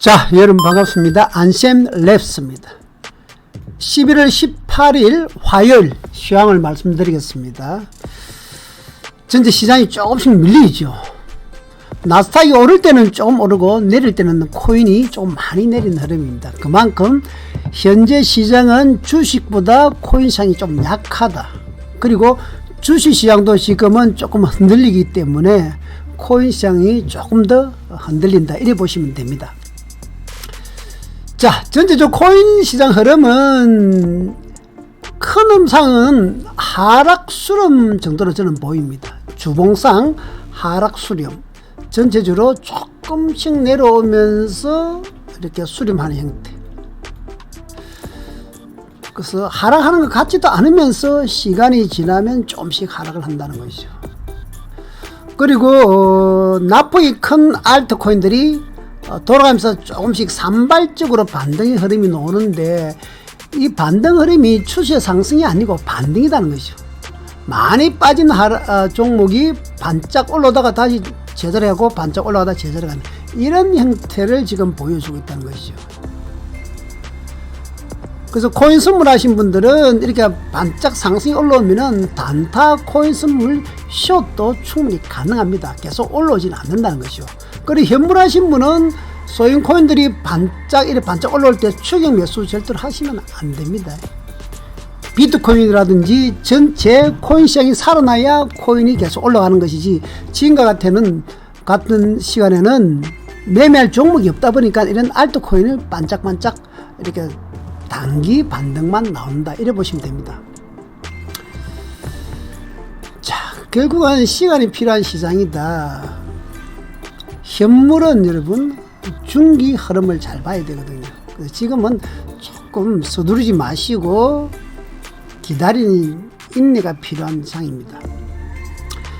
자, 여러분 반갑습니다. 안셈 랩스입니다. 11월 18일 화요일 시황을 말씀드리겠습니다. 전체 시장이 조금씩 밀리죠. 나스닥이 오를 때는 좀 오르고 내릴 때는 코인이 좀 많이 내린 흐름입니다. 그만큼 현재 시장은 주식보다 코인 시장이 좀 약하다. 그리고 주식 시장도 지금은 조금 흔들리기 때문에 코인 시장이 조금 더 흔들린다. 이래 보시면 됩니다. 자, 전체적 코인 시장 흐름은 큰 음상은 하락 수렴 정도로 저는 보입니다. 주봉상 하락 수렴. 전체적으로 조금씩 내려오면서 이렇게 수렴하는 형태. 그래서 하락하는 것 같지도 않으면서 시간이 지나면 조금씩 하락을 한다는 것이죠. 그리고 어, 납폭이 큰 알트코인들이 어, 돌아가면서 조금씩 산발적으로 반등의 흐름이 나오는데 이 반등 흐름이 추세 상승이 아니고 반등이라는 것이죠. 많이 빠진 하라, 어, 종목이 반짝 올라다가 다시 제자리하고 반짝 올라가다 제자리가는 이런 형태를 지금 보여주고 있다는 것이죠. 그래서 코인 선물하신 분들은 이렇게 반짝 상승이 올라오면은 단타 코인 선물 숏도 충분히 가능합니다. 계속 올라오지는 않는다는 것이죠. 그리고 현물하신 분은 소형 코인들이 반짝 이렇게 반짝 올라올 때 추격 매수 절대로 하시면 안 됩니다. 비트코인이라든지 전체 코인 시장이 살아나야 코인이 계속 올라가는 것이지 지금과 같은 같은 시간에는 매매할 종목이 없다 보니까 이런 알트코인을 반짝반짝 이렇게 단기 반등만 나온다 이래 보시면 됩니다. 자 결국은 시간이 필요한 시장이다. 현물은 여러분 중기 흐름을 잘 봐야 되거든요. 지금은 조금 서두르지 마시고 기다리는 인내가 필요한 상입니다.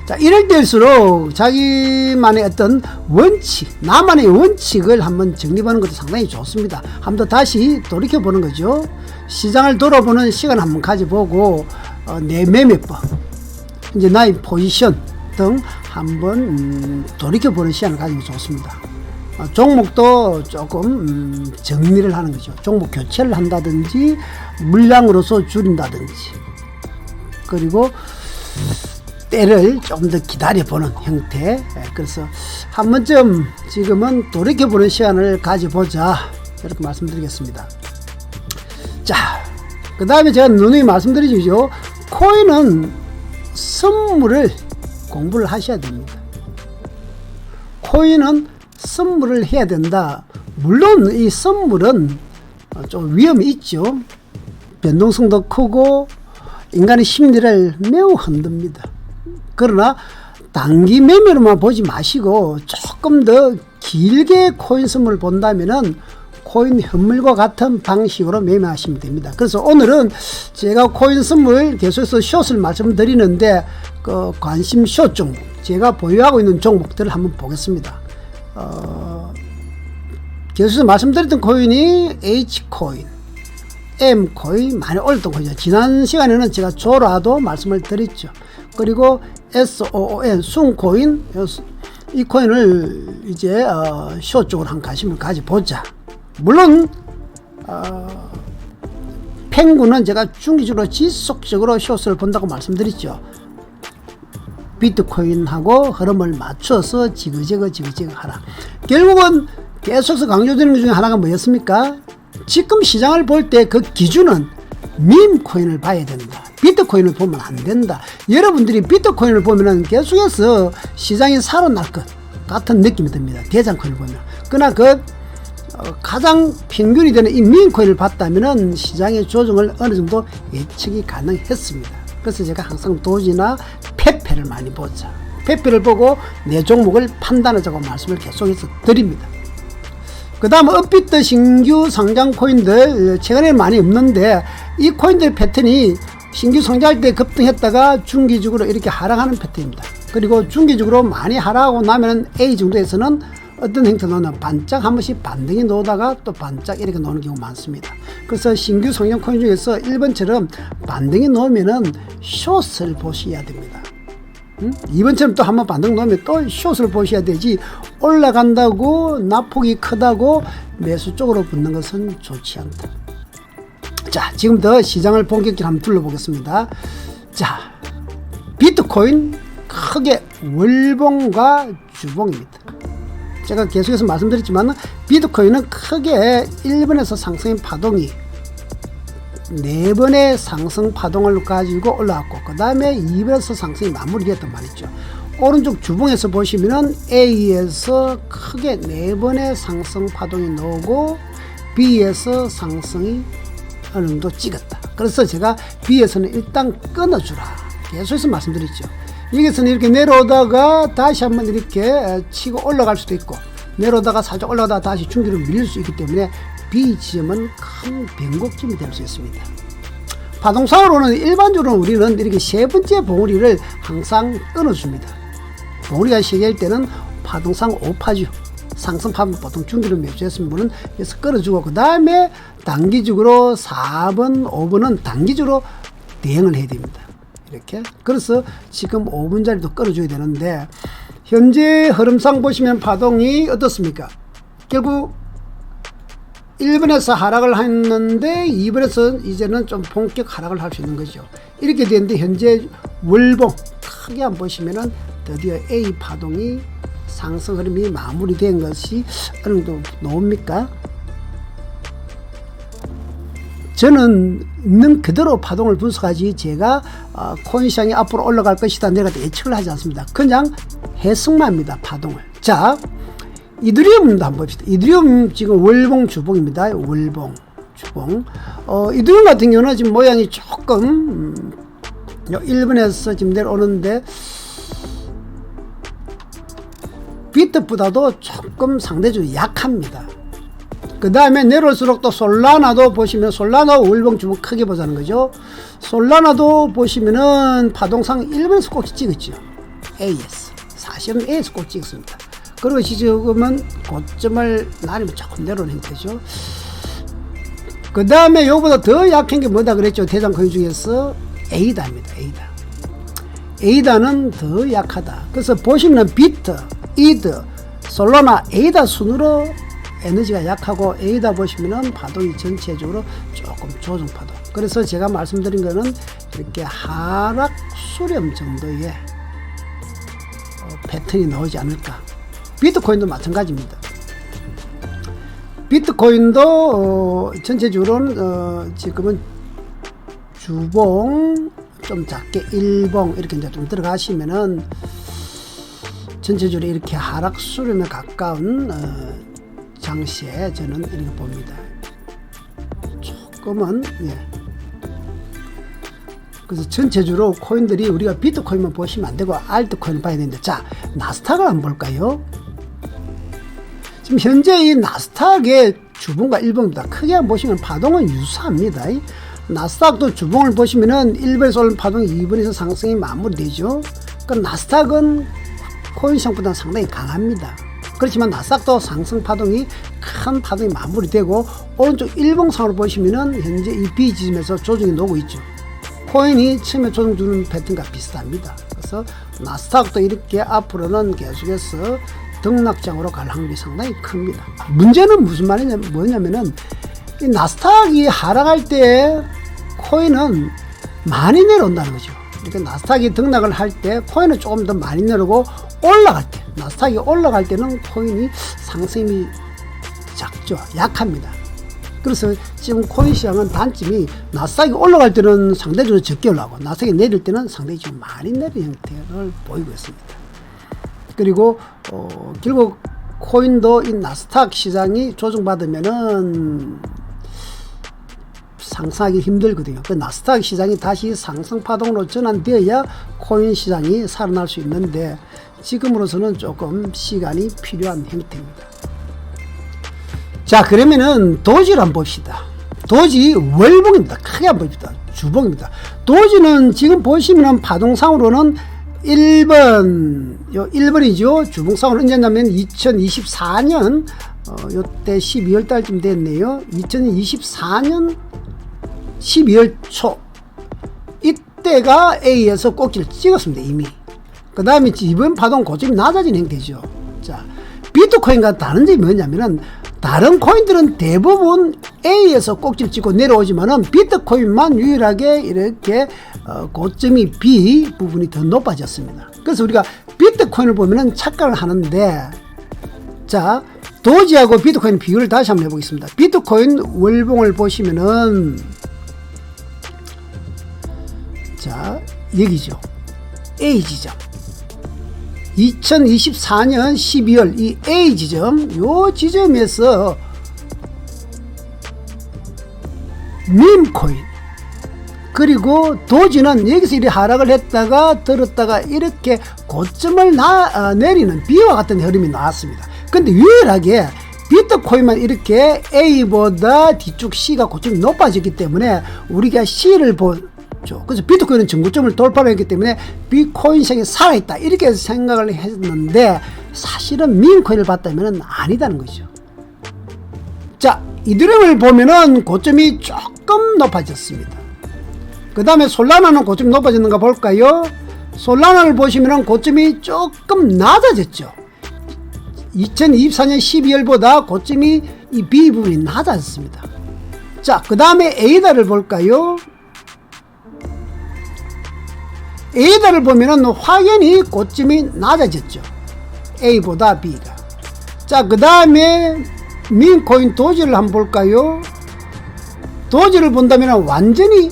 자, 이럴 때일수록 자기만의 어떤 원칙, 나만의 원칙을 한번 정립하는 것도 상당히 좋습니다. 한번 다시 돌이켜보는 거죠. 시장을 돌아보는 시간 한번 가져보고, 어, 내 매매법, 이제 나의 포지션 등 한번 음, 돌이켜보는 시간을 가지면 좋습니다. 어, 종목도 조금 음, 정리를 하는 거죠. 종목 교체를 한다든지 물량으로서 줄인다든지 그리고 때를 좀 더 기다려보는 형태. 예, 그래서 한 번쯤 지금은 돌이켜보는 시간을 가져보자. 이렇게 말씀드리겠습니다. 자, 그 다음에 제가 누누이 말씀드리죠. 코인은 선물을 공부를 하셔야 됩니다. 코인은 선물을 해야 된다. 물론 이 선물은 좀 위험이 있죠. 변동성도 크고 인간의 심리를 매우 흔듭니다. 그러나 단기 매매로만 보지 마시고 조금 더 길게 코인 선물을 본다면은 코인 현물과 같은 방식으로 매매하시면 됩니다. 그래서 오늘은 제가 코인 선물 계속해서 숏을 말씀드리는데 그 관심 숏 종목 제가 보유하고 있는 종목들을 한번 보겠습니다. 어, 계속해서 말씀드렸던 코인이 H코인, M코인 많이 올랐던 코인이죠. 지난 시간에는 제가 조라도 말씀을 드렸죠. 그리고 SOON, 순코인, 이 코인을 이제 어, 숏 쪽으로 한 관심을 가져보자. 물론 어, 펭구는 제가 중기적으로 지속적으로 숏을 본다고 말씀드렸죠. 비트코인하고 흐름을 맞춰서 지그재그 지그재그 하라. 결국은 계속해서 강조되는 것 중에 하나가 뭐였습니까? 지금 시장을 볼 때 그 기준은 밈 코인을 봐야 된다. 비트코인을 보면 안 된다. 여러분들이 비트코인을 보면은 계속해서 시장이 살아날 것 같은 느낌이 듭니다. 대장코인을 보면. 그러나 그 어, 가장 평균이 되는 이 밈코인을 봤다면은 시장의 조정을 어느 정도 예측이 가능했습니다. 그래서 제가 항상 도지나 페페를 많이 보자. 페페를 보고 내 종목을 판단하자고 말씀을 계속해서 드립니다. 그 다음 업비트 신규 상장 코인들 최근에 많이 없는데 이 코인들 패턴이 신규 상장할 때 급등했다가 중기적으로 이렇게 하락하는 패턴입니다. 그리고 중기적으로 많이 하락하고 나면 A 정도에서는 어떤 형태로는 반짝 한 번씩 반등이 나오다가 또 반짝 이렇게 나오는 경우 많습니다. 그래서 신규 상장 코인 중에서 1번처럼 반등이 나오면은 숏을 보셔야 됩니다. 음? 이번처럼 또 한 번 반등 놓으면 또 숏을 보셔야 되지 올라간다고 나폭이 크다고 매수 쪽으로 붙는 것은 좋지 않다. 자, 지금부터 시장을 본격적으로 한번 둘러보겠습니다. 자, 비트코인 크게 월봉과 주봉입니다. 제가 계속해서 말씀드렸지만 비트코인은 크게 1번에서 상승의 파동이 네 번의 상승 파동을 가지고 올라왔고 그 다음에 2번에서 상승이 마무리됐단 말이죠. 오른쪽 주봉에서 보시면은 A에서 크게 네 번의 상승 파동이 나오고 B에서 상승이 어느 정도 찍었다. 그래서 제가 B에서는 일단 끊어주라. 계속해서 말씀드렸죠. 여기서는 이렇게 내려오다가 다시 한번 이렇게 치고 올라갈 수도 있고 내려오다가 살짝 올라가다가 다시 중기로 밀릴 수 있기 때문에 B 지점은 큰 변곡점이 될 수 있습니다. 파동상으로는 일반적으로 우리는 이렇게 세 번째 봉우리를 항상 끊어줍니다. 봉우리가 세 개일 때는 파동상 5파죠. 상승파면 보통 중기로 매수했으면 물은 여기서 끌어주고 그 다음에 단기적으로 4번, 5번은 단기적으로 대응을 해야 됩니다. 이렇게 그래서 지금 5분짜리도 끌어줘야 되는데 현재 흐름상 보시면 파동이 어떻습니까? 결국 1번에서 하락을 했는데 2번에서 이제는 좀 본격 하락을 할 수 있는 거죠. 이렇게 되는데 현재 월봉 크게 한번 보시면은 드디어 A 파동이 상승 흐름이 마무리된 것이 어느 정도 나옵니까? 저는 있는 그대로 파동을 분석하지 제가 어, 코인 시장이 앞으로 올라갈 것이다 내가 예측을 하지 않습니다. 그냥 해석만 입니다. 파동을. 자, 이드리움도 한번 봅시다. 이드리움 지금 월봉 주봉입니다. 월봉 주봉. 어, 이드리움 같은 경우는 지금 모양이 조금 음, 1번에서 지금 내려오는데 비트보다도 조금 상대적으로 약합니다. 그 다음에 내려올수록 또 솔라나도 보시면 솔라나 월봉 주봉 크게 보자는 거죠. 솔라나도 보시면은 파동상 1번에서 꼭 찍었죠. AS. 사실은 AS 꼭 찍었습니다. 그리고 지금은 고점을 나르면 조금 내려오는 형태죠. 그 다음에 요보다 더 약한 게 뭐다 그랬죠. 대장 코인 중에서 에이다입니다. 에이다. 에이다는 더 약하다. 그래서 보시면 비트, 이드, 솔로나 에이다 순으로 에너지가 약하고 에이다 보시면은 파동이 전체적으로 조금 조정 파동. 그래서 제가 말씀드린 거는 이렇게 하락 수렴 정도의 어, 패턴이 나오지 않을까. 비트코인도 마찬가지입니다. 비트코인도 어, 전체적으로는 어, 지금은 주봉 좀 작게 일봉 이렇게 이제 좀 들어가시면은 전체적으로 이렇게 하락 수렴에 가까운 어, 장시에 저는 이렇게 봅니다. 조금은 예. 그래서 전체적으로 코인들이 우리가 비트코인만 보시면 안 되고 알트코인을 봐야 되는데 자 나스닥을 한번 볼까요? 지금 현재 이 나스닥의 주봉과 일봉입니다. 크게 한번 보시면 파동은 유사합니다. 이 나스닥도 주봉을 보시면은 1번에서 올린 파동이 2번에서 상승이 마무리되죠. 그 나스닥은 코인 시장보다 상당히 강합니다. 그렇지만 나스닥도 상승 파동이 큰 파동이 마무리되고 오른쪽 일봉상으로 보시면은 현재 이 B 지점에서 조정이 나오고 있죠. 코인이 처음에 조정 주는 패턴과 비슷합니다. 그래서 나스닥도 이렇게 앞으로는 계속해서 등락장으로 갈 확률이 상당히 큽니다. 문제는 무슨 말이냐, 뭐냐면은, 이 나스닥이 하락할 때 코인은 많이 내려온다는 거죠. 이렇게 나스닥이 등락을 할 때 코인은 조금 더 많이 내려오고 올라갈 때, 나스닥이 올라갈 때는 코인이 상승이 작죠. 약합니다. 그래서 지금 코인 시장은 단점이 나스닥이 올라갈 때는 상대적으로 적게 올라가고 나스닥이 내릴 때는 상당히 좀 많이 내리는 형태를 보이고 있습니다. 그리고 어, 결국 코인도 이 나스닥 시장이 조정받으면은 상승하기 힘들거든요. 그 나스닥 시장이 다시 상승 파동으로 전환되어야 코인 시장이 살아날 수 있는데 지금으로서는 조금 시간이 필요한 형태입니다. 자, 그러면은 도지를 한번 봅시다. 도지 월봉입니다. 크게 한번 봅시다. 주봉입니다. 도지는 지금 보시면은 파동상으로는 1번, 요 1번이죠. 주봉상으로 언제냐면 2024년, 어, 요때 12월 달쯤 됐네요. 2024년 12월 초. 이때가 A에서 꼭지를 찍었습니다, 이미. 그 다음에 이번 파동 고점이 낮아진 형태죠. 자, 비트코인과 다른 점이 뭐냐면은 다른 코인들은 대부분 A에서 꼭지를 찍고 내려오지만은 비트코인만 유일하게 이렇게 어, 고점이 B 부분이 더 높아졌습니다. 그래서 우리가 비트코인을 보면은 착각을 하는데 자 도지하고 비트코인 비교를 다시 한번 해보겠습니다. 비트코인 월봉을 보시면은 자 여기죠 A 지점 2024년 12월 이 A 지점 요 지점에서 밈코인 그리고 도지는 여기서 이렇게 하락을 했다가 들었다가 이렇게 고점을 나, 어, 내리는 B와 같은 흐름이 나왔습니다. 근데 유일하게 비트코인만 이렇게 A보다 뒤쪽 C가 고점이 높아졌기 때문에 우리가 C를 보죠. 그래서 비트코인은 전고점을 돌파를 했기 때문에 비트코인 시장이 살아있다. 이렇게 생각을 했는데 사실은 민코인을 봤다면 아니다는 거죠. 자, 이드럼을 보면은 고점이 조금 높아졌습니다. 그 다음에 솔라나는 고점이 높아졌는가 볼까요? 솔라나를 보시면은 고점이 조금 낮아졌죠. 2024년 12월보다 고점이 이 B 부분이 낮아졌습니다. 자, 그 다음에 에이다를 볼까요? 에이다를 보면은 확연히 고점이 낮아졌죠. A보다 B가. 자, 그 다음에 민코인 도지를 한번 볼까요? 도지를 본다면 완전히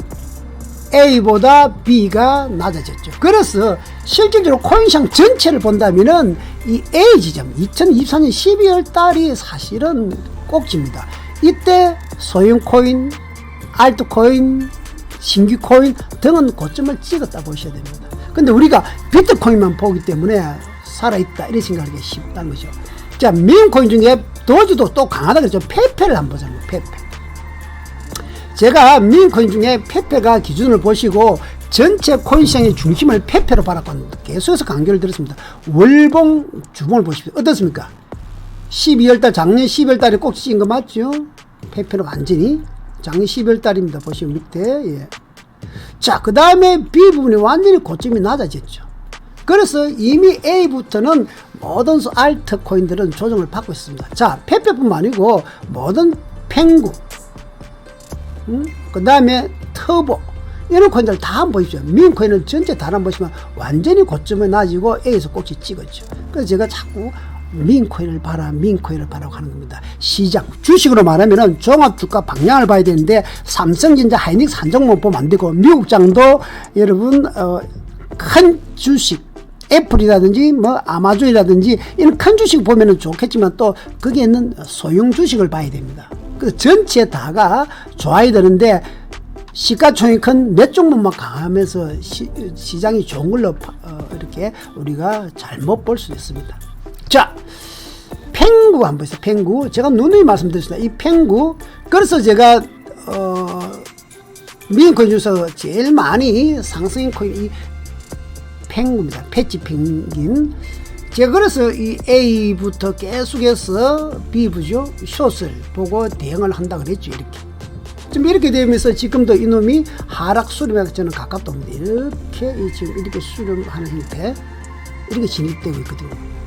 A보다 B가 낮아졌죠. 그래서 실질적으로 코인시장 전체를 본다면은 이 A 지점 2024년 12월 달이 사실은 꼭지입니다. 이때 소형 코인, 알트 코인, 신규 코인 등은 고점을 찍었다 보셔야 됩니다. 근데 우리가 비트코인만 보기 때문에 살아있다 이렇게 생각하기 쉽다는 거죠. 자, 미인 코인 중에 도지도 또 강하다 그랬죠. 페페를 한번 보자면 페페. 제가 미인 코인 중에 페페가 기준을 보시고 전체 코인 시장의 중심을 페페로 바라봤는데 계속해서 강조를 드렸습니다. 월봉 주봉을 보십시오. 어떻습니까? 12월달 작년 12월달에 꼭 찍은 거 맞죠? 페페는 완전히 작년 12월달입니다. 보시면 밑에 예. 자, 그 다음에 B 부분이 완전히 고점이 낮아졌죠. 그래서 이미 A부터는 모든 알트 코인들은 조정을 받고 있습니다. 자, 페페뿐만 아니고 모든 펭구, 음? 그 다음에 터보, 이런 코인들 다 한번 보십시오. 민 코인은 전체 다 한번 보시면 완전히 고점에 낮이고 A에서 꼭지 찍었죠. 그래서 제가 자꾸 민코인을 봐라, 민코인을 봐라고 하는 겁니다. 시장, 주식으로 말하면은 종합 주가 방향을 봐야 되는데, 삼성전자, 하이닉스 한 종목 보면 안 되고, 미국장도 여러분, 어, 큰 주식, 애플이라든지 뭐 아마존이라든지 이런 큰 주식 보면은 좋겠지만 또 거기에 있는 소형 주식을 봐야 됩니다. 그 전체 다가 좋아야 되는데 시가총액 큰몇 종목만 강하면서 시, 시장이 좋은 걸로 파- 어, 이렇게 우리가 잘못 볼 수 있습니다. 자, 펭구 한번 보세요. 펭구. 제가 누누이 말씀드렸습니다. 이 펭구. 그래서 제가 어, 미인 코인 중에서 제일 많이 상승인 코인 이 펭구입니다. 패치 펭귄. 제가 그래서 이 A부터 계속해서 B부죠. 숏을 보고 대응을 한다 그랬죠. 이렇게. 지금 이렇게 되면서 지금도 이놈이 하락 수렴에 저는 가깝다 봅니다. 이렇게 이 지금 이렇게 수렴하는 형태. 이렇게 진입되고 있거든요.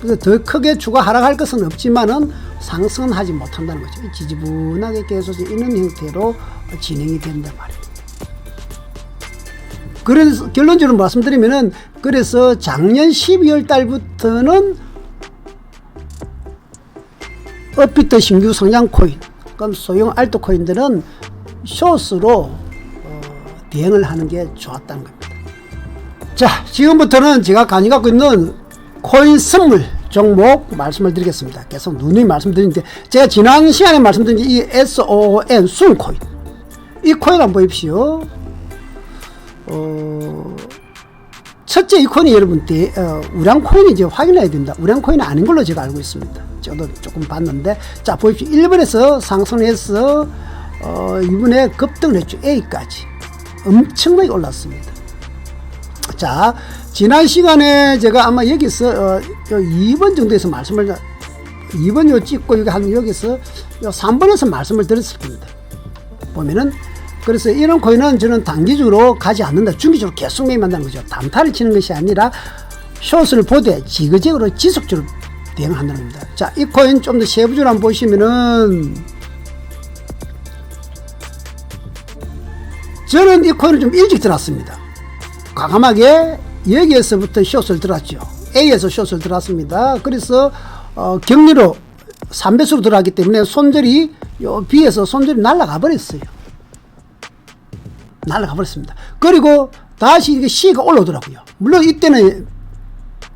그래서 더 크게 주가 하락할 것은 없지만은 상승은 하지 못한다는 거죠. 지지분하게 계속 있는 형태로 진행이 된단 말이에요. 그래서 결론적으로 말씀드리면은 그래서 작년 12월 달부터는 업비트 신규 상장 코인, 그럼 소형 알트 코인들은 숏으로 어, 대응을 하는 게 좋았다는 겁니다. 자, 지금부터는 제가 간이 갖고 있는 코인 선물 종목 말씀을 드리겠습니다. 계속 누누이 말씀드리는데 제가 지난 시간에 말씀드린 이 SON 순코인 이 코인 한번 보십시오. 어, 첫째 이 코인이 여러분 대, 어, 우량 코인이 이제 확인해야 됩니다. 우량 코인은 아닌 걸로 제가 알고 있습니다. 저도 조금 봤는데 자 보십시오. 1번에서 상승해서 어, 이번에 급등을 했죠. A까지 엄청나게 올랐습니다. 자, 지난 시간에 제가 아마 여기서 어, 2번 정도에서 말씀을 2번 요 찍고 여기 한 여기서 요 3번에서 말씀을 드렸을 겁니다. 보면은 그래서 이런 코인은 저는 단기적으로 가지 않는다. 중기적으로 계속 매입한다는 거죠. 단타를 치는 것이 아니라 숏을 보되 지그재그로 지속적으로 대응한다는 겁니다. 자, 이 코인 좀 더 세부적으로 한번 보시면은 저는 이 코인을 좀 일찍 들었습니다. 과감하게 여기에서부터 숏을 들었죠. A에서 숏을 들었습니다. 그래서 어, 격리로 3배수로 들어갔기 때문에 손절이 요 B에서 손절이 날아가 버렸어요. 날아가 버렸습니다. 그리고 다시 이게 C가 올라오더라고요. 물론 이때는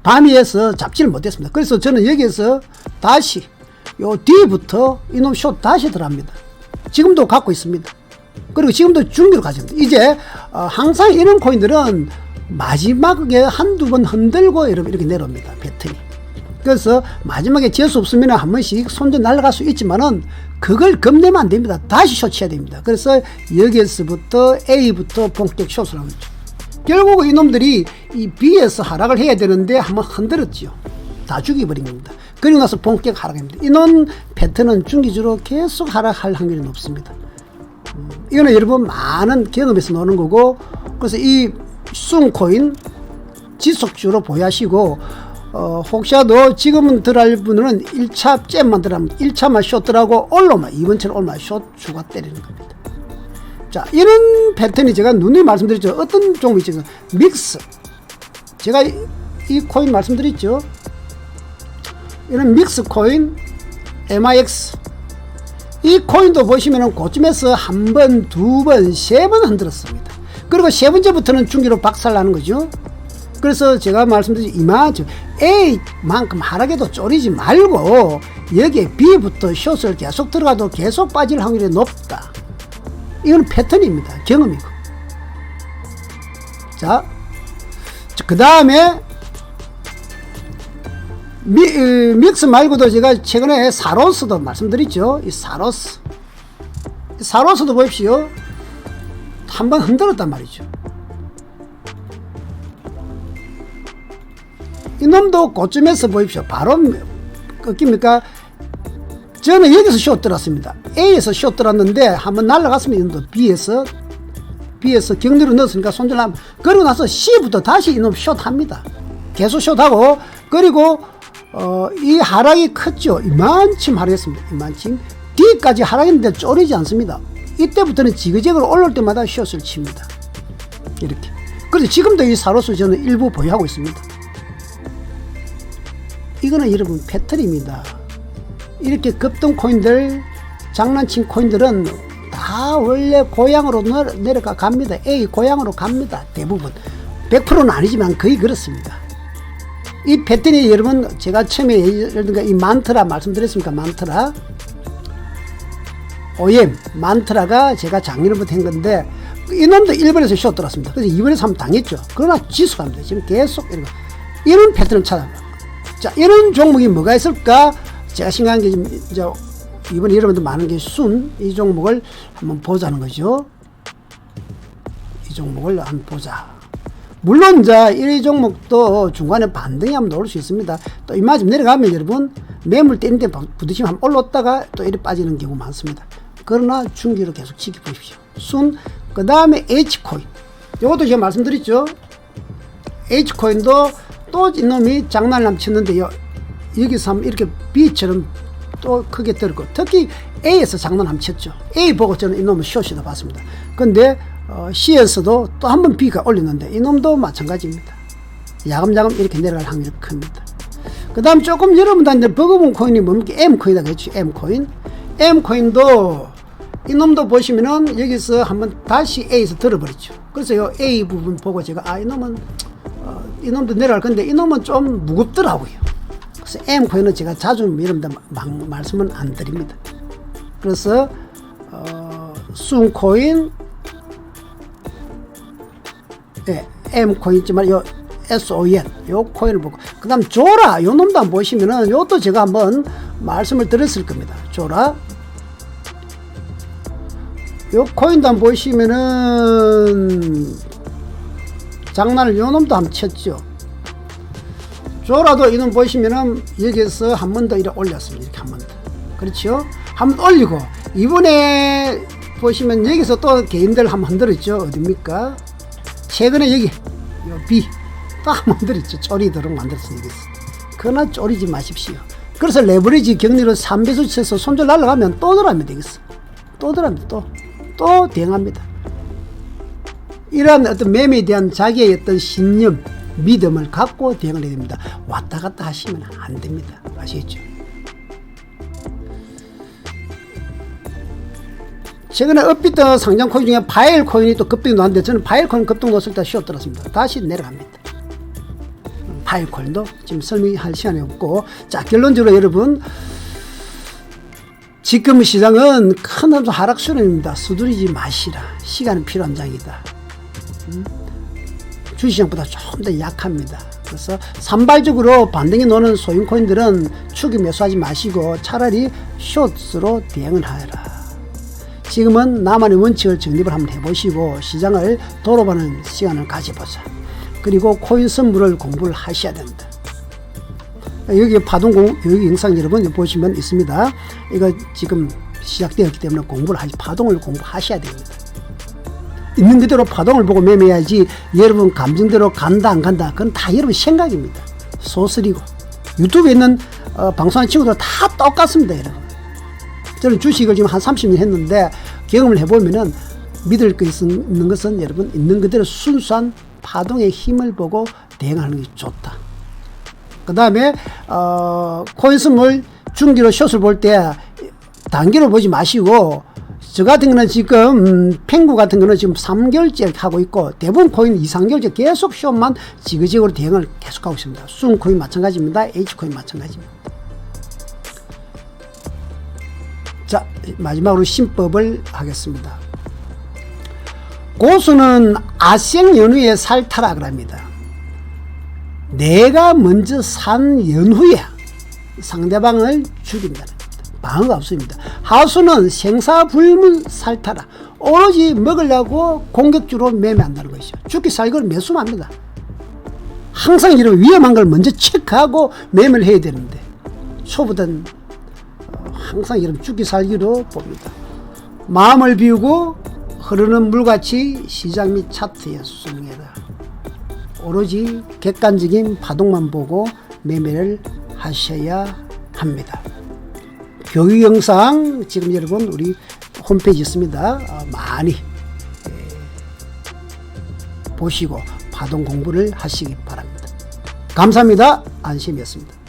밤이어서 잡지를 못했습니다. 그래서 저는 여기에서 다시 요 D부터 이놈 숏 다시 들어갑니다. 지금도 갖고 있습니다. 그리고 지금도 준비로 가져옵니다. 이제 어, 항상 이런 코인들은 마지막에 한두 번 흔들고 이렇게 내려옵니다. 패턴이. 그래서 마지막에 재수 없으면 한 번씩 손전 날아갈 수 있지만은 그걸 겁내면 안 됩니다. 다시 숏쳐야 됩니다. 그래서 여기에서부터 A부터 본격 숏을 하고 있죠. 결국 이놈들이 이 B에서 하락을 해야 되는데 한번 흔들었죠. 다 죽여버린 겁니다. 그리고 나서 본격 하락입니다. 이런 패턴은 중기적으로 계속 하락할 확률이 높습니다. 음, 이거는 여러분 많은 경험에서 나오는 거고 그래서 이 순코인 지속적으로 보유하시고 어, 혹시라도 지금은 들어갈 분은 1차 잼만 들어가면 1차만 숏들하고 올로만 이번처럼 올만 숏 추가 때리는 겁니다. 자, 이런 패턴이 제가 누누이 말씀드렸죠. 어떤 종목이 지금 믹스. 제가 이, 이 코인 말씀드렸죠. 이런 믹스 코인 MIX. 이 코인도 보시면은 고점에서 한 번, 두 번, 세 번 흔들었습니다. 그리고 세 번째부터는 중기로 박살나는 거죠. 그래서 제가 말씀드린 이만큼 A만큼 하락에도 쫄이지 말고 여기에 B부터 숏을 계속 들어가도 계속 빠질 확률이 높다. 이건 패턴입니다. 경험이고. 자, 그 다음에 미, 어, 믹스 말고도 제가 최근에 사로스도 말씀드렸죠. 이 사로스. 이 사로스도 보십시오. 한번 흔들었단 말이죠. 이놈도 고점에서 보십시오. 바로 꺾입니까? 저는 여기서 숏 들었습니다. A에서 숏 들었는데 한번 날라갔습니다. 이놈도 B에서 B에서 격리로 넣었으니까 손절하면 그러고 나서 C부터 다시 이놈 숏 합니다. 계속 숏하고 그리고 어, 이 하락이 컸죠. 이만큼 하락했습니다. 이만큼 D까지 하락했는데 쫄이지 않습니다. 이때부터는 지그재그로 올라올 때마다 숏을 칩니다. 이렇게. 그래서 지금도 이 사로스 저는 일부 보유하고 있습니다. 이거는 여러분 패턴입니다. 이렇게 급등 코인들, 장난친 코인들은 다 원래 고향으로 내- 내려가 갑니다. A 고향으로 갑니다. 대부분. 100%는 아니지만 거의 그렇습니다. 이 패턴이 여러분 제가 처음에 예를 들어 이 만트라 말씀드렸습니까? 만트라. OM 만트라가 제가 작년부터 한 건데 이놈도 1번에서 쇼 들었습니다. 그래서 2번에서 한번 당했죠. 그러나 지수합니다. 지금 계속 이런 이런 패턴을 찾아봐. 자, 이런 종목이 뭐가 있을까? 제가 생각한 게 지금 이제 이번에 여러분들 많은 게 순 이 종목을 한번 보자는 거죠. 이 종목을 한번 보자. 물론 이제 이 종목도 중간에 반등이 한번 나올 수 있습니다. 또 이만큼 내려가면 여러분 매물 때리는 데 부딪히면 한번 올랐다가 또 이렇게 빠지는 경우 많습니다. 그러나 중기로 계속 지켜보십시오. 순, 그 다음에 H코인. 이것도 제가 말씀드렸죠. H코인도 또 이놈이 장난을 쳤는데 요 여기서 하면 이렇게 B처럼 또 크게 들고 특히 A에서 장난 한번 쳤죠. A 보고 저는 이놈을 숏이다 봤습니다. 근데 어, C에서도 또 한 번 B가 올렸는데 이놈도 마찬가지입니다. 야금야금 이렇게 내려갈 확률이 큽니다. 그 다음 조금 여러분들한테 버거운 코인이 뭡니까? M코인이라고 했죠. M코인. M코인도 이놈도 보시면은 여기서 한번 다시 A에서 들어버렸죠. 그래서 요 A 부분 보고 제가 아 이놈은 어, 이놈도 내려갈 건데 이놈은 좀 무겁더라고요. 그래서 M 코인은 제가 자주 막 말씀은 안 드립니다. 그래서 어, 순 코인, 예, M 코인 있지만 요 SON 요 코인을 보고 그다음 조라 요 놈도 보시면은 요것도 제가 한번 말씀을 드렸을 겁니다. 조라 요 한번 보시면은 장난을 요 놈도 한번 쳤죠. 조라도 이놈 보시면은 여기서 한 번 더 이렇게 올렸습니다. 이렇게 한 번 더. 그렇죠? 한 번 올리고 이번에 보시면 여기서 또 개인들 한번 흔들었죠. 어딥니까? 최근에 여기 요 B 또 한 번 흔들었죠. 쪼리도록 만들었어요. 여기서. 그러나 쪼리지 마십시오. 그래서 레버리지 격리로 3배수 쳐서 손절 날라가면 또 들어가면 되겠어. 또 들어가면 또, 또 대응합니다. 이러한 어떤 매매에 대한 자기의 어떤 신념, 믿음을 갖고 대응을 해야 됩니다. 왔다 갔다 하시면 안 됩니다. 아시겠죠? 최근에 업비트 상장 코인 중에 바일 코인이 또 급등이 나왔는데 저는 바일 코인 급등 놓았을 때 쉬었더랬습니다. 다시 내려갑니다. 바일 코인도 지금 설명할 시간이 없고 자 결론적으로 여러분 지금 시장은 큰 하락 수준입니다. 수두리지 마시라. 시간은 필요한 장이다. 음? 주시장보다 조금 더 약합니다. 그래서 산발적으로 반등이 노는 소형 코인들은 추기 매수하지 마시고 차라리 숏으로 대응을 하라. 지금은 나만의 원칙을 정립을 한번 해보시고 시장을 돌아보는 시간을 가져보자. 그리고 코인 선물을 공부를 하셔야 된다. 여기 파동공 여기 영상 여러분 보시면 있습니다. 이거 지금 시작되었기 때문에 공부를 하시 파동을 공부하셔야 됩니다. 있는 그대로 파동을 보고 매매해야지 여러분 감정대로 간다 안 간다 그건 다 여러분 생각입니다. 소설이고 유튜브에 있는 어, 방송하는 친구들 다 똑같습니다 여러분. 저는 주식을 지금 한 30년 했는데 경험을 해보면은 믿을 거 있는 것은 여러분 있는 그대로 순수한 파동의 힘을 보고 대응하는 게 좋다. 그 다음에 어, 코인스물 중기로 숏을 볼 때 단기로 보지 마시고 저 같은 거는 지금 음, 펭구 같은 거는 지금 3개월째 하고 있고 대부분 코인 2, 3개월째 계속 숏만 지그재그로 대응을 계속하고 있습니다. 순 코인 마찬가지입니다. H 코인 마찬가지입니다. 자 마지막으로 신법을 하겠습니다. 고수는 아생 연후에 살타락을 합니다. 내가 먼저 산 연후에 상대방을 죽인다는 겁니다. 방어가 없습니다. 하수는 생사불문 살타라. 오로지 먹으려고 공격주로 매매한다는 것이죠. 죽기 살기를 매수만 합니다. 항상 이런 위험한 걸 먼저 체크하고 매매를 해야 되는데 초보든 어, 항상 이런 죽기 살기로 봅니다. 마음을 비우고 흐르는 물같이 시장 및 차트에 수행해라. 오로지 객관적인 파동만 보고 매매를 하셔야 합니다. 교육 영상 지금 여러분 우리 홈페이지 있습니다. 어, 많이 예, 보시고 파동 공부를 하시기 바랍니다. 감사합니다. 안심이었습니다.